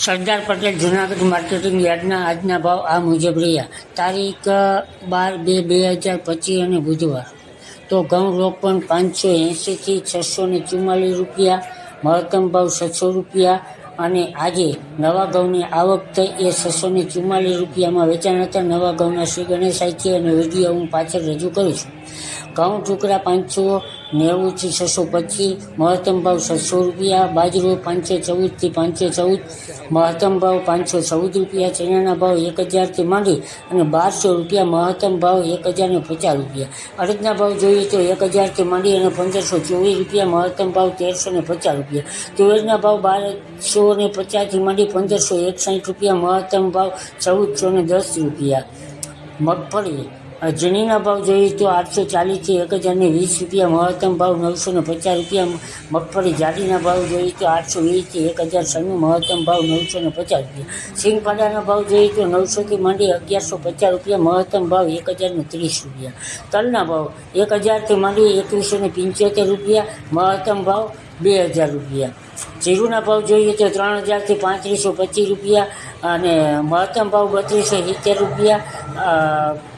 Sardar Patel Junagadh marketing યાર્ડના આજના ભાવ આ મુજબ રહ્યા. તારીખ બાર, બે બે હજાર પચીસ અને બુધવાર. તો ઘઉં રોપણ પાંચસો એંશીથી છસો ને ચુમ્માલીસ રૂપિયા, મહત્તમ ભાવ છસો રૂપિયા અને આજે નવા ઘઉંની આવક થઈ એ છસો ને ચુમ્માલીસ રૂપિયામાં વેચાણ હતા. નવા ઘઉંના શ્રી ગણેશ છે અને વીડિયો હું પાછળ રજૂ કરું છું. ઘઉં ટુકડા પાંચસો નેવુંથી છસો પચીસ, મહત્તમ ભાવ છસો રૂપિયા, બાજરો પાંચસો ચૌદથી પાંચસો ચૌદ, મહત્તમ ભાવ પાંચસો ચૌદ રૂપિયા, ચણાના ભાવ એક હજારથી માંડી અને બારસો રૂપિયા, મહત્તમ ભાવ એક હજાર ને પચાસ રૂપિયા. અડદના ભાવ જોઈએ તો એક હજારથી માંડી અને પંદરસો ચોવીસ રૂપિયા, મહત્તમ ભાવ તેરસો ને પચાસ રૂપિયા. તુવેરના ભાવ બારસો ને પચાસથી માંડી પંદરસો એકસાઠ રૂપિયા, મહત્તમ ભાવ ચૌદસો ને દસ રૂપિયા. મગફળી. ઝીણીના ભાવ જોઈએ તો આઠસો ચાલીસથી એક હજારને વીસ રૂપિયા, મહત્તમ ભાવ નવસો ને પચાસ રૂપિયા, મગફળી જાડીના ભાવ જોઈએ તો આઠસો વીસથી એક હજાર છન્નું મહત્તમ ભાવ નવસો ને પચાસ રૂપિયા. સિંગફાડાના ભાવ જોઈએ તો નવસોથી માંડી અગિયારસો પચાસ રૂપિયા, મહત્તમ ભાવ એક હજારને ત્રીસ રૂપિયા. તલના ભાવ એક હજારથી માંડી એકવીસો ને પંચોતેર રૂપિયા, મહત્તમ ભાવ બે હજાર રૂપિયા. જીરુના ભાવ જોઈએ તો ત્રણ હજારથી પાંત્રીસો પચીસ રૂપિયા અને મહત્તમ ભાવ બત્રીસો સિત્તેર રૂપિયા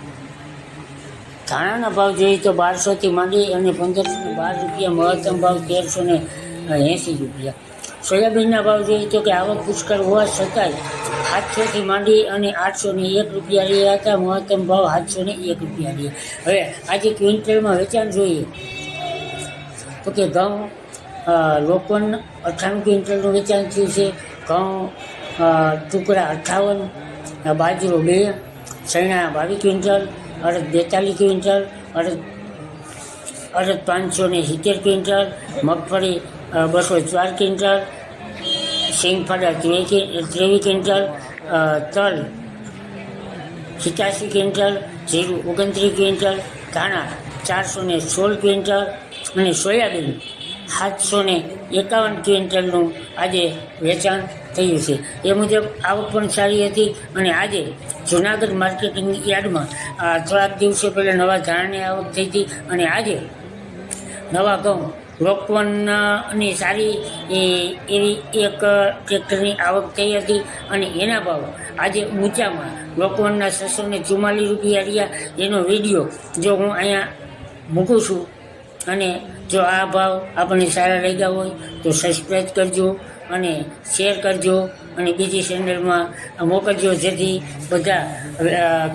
ધાણાના ભાવ જોઈએ તો બારસોથી માંડી અને પંદરસો બાર રૂપિયા મહત્તમ ભાવ તેરસો ને એંસી રૂપિયા. સોયાબીનના ભાવ જોઈએ તો કે આવક પુષ્કળ હોવા છતાંય સાતસોથી માંડી અને આઠસો ને એક રૂપિયા રહ્યા હતા, મહત્તમ ભાવ સાતસો ને એક રૂપિયા રહ્યા. હવે આજે ક્વિન્ટલમાં વેચાણ જોઈએ. તો કે ઘઉં લોકોન અઠ્ઠાણું ક્વિન્ટલનું વેચાણ થયું છે. ઘઉં ટુકડા અઠ્ઠાવન બાજરો બે ચણા બાવીસ ક્વિન્ટલ અડદ બેતાલીસ ક્વિન્ટલ અડદ અડદ પાંચસો ને સિત્તેર ક્વિન્ટલ, મગફળી બસો ચાર ક્વિન્ટલ ત્રેવીસ ત્રેવીસ ક્વિન્ટલ તલ સિત્યાસી ક્વિન્ટલ, જીરું ઓગણત્રીસ ક્વિન્ટલ, ધાણા ચારસો ને સોળ ક્વિન્ટલ અને સોયાબીન સાતસો ને એકાવન ક્વિન્ટલનું આજે વેચાણ થયું છે. એ મુજબ આવક પણ સારી હતી અને આજે જુનાગઢ માર્કેટિંગ યાર્ડમાં થોડાક દિવસો પહેલાં નવા ધાણાની આવક થઈ હતી અને આજે નવા ઘઉં લોકવનની સારી એવી એક ટ્રેક્ટરની આવક થઈ હતી અને એના ભાવ આજે ઊંચામાં લોકવનના છસો ને ચુમ્માલીસ રૂપિયા રહ્યા. એનો વીડિયો જો હું અહીંયા મૂકું છું અને જો આ ભાવ આપણને સારા લાગ્યા હોય તો સબસ્ક્રાઈબ કરજો અને શેર કરજો અને બીજી ચેનલમાં મોકલજો જેથી બધા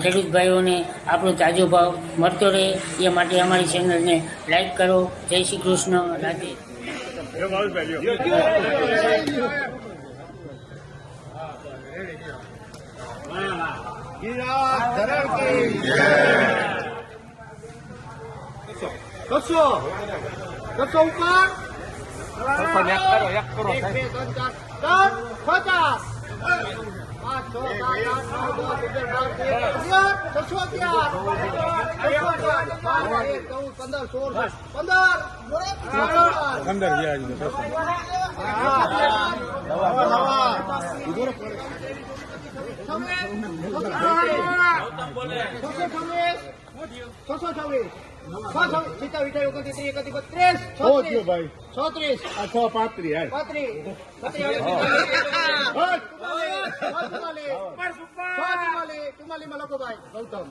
ખેડૂત ભાઈઓને આપણો તાજો ભાવ મળતો રહે. એ માટે અમારી ચેનલને લાઈક કરો. જય શ્રી કૃષ્ણ. રાધે. ધરણ કસો કસો ઉપર પચાસ છસો ચૌદ, પંદર, સોળ, પંદર, પંદર. બસો. છસો છવ્વીસ ચુમ્માલીસમાં લખો ભાઈ ગૌતમ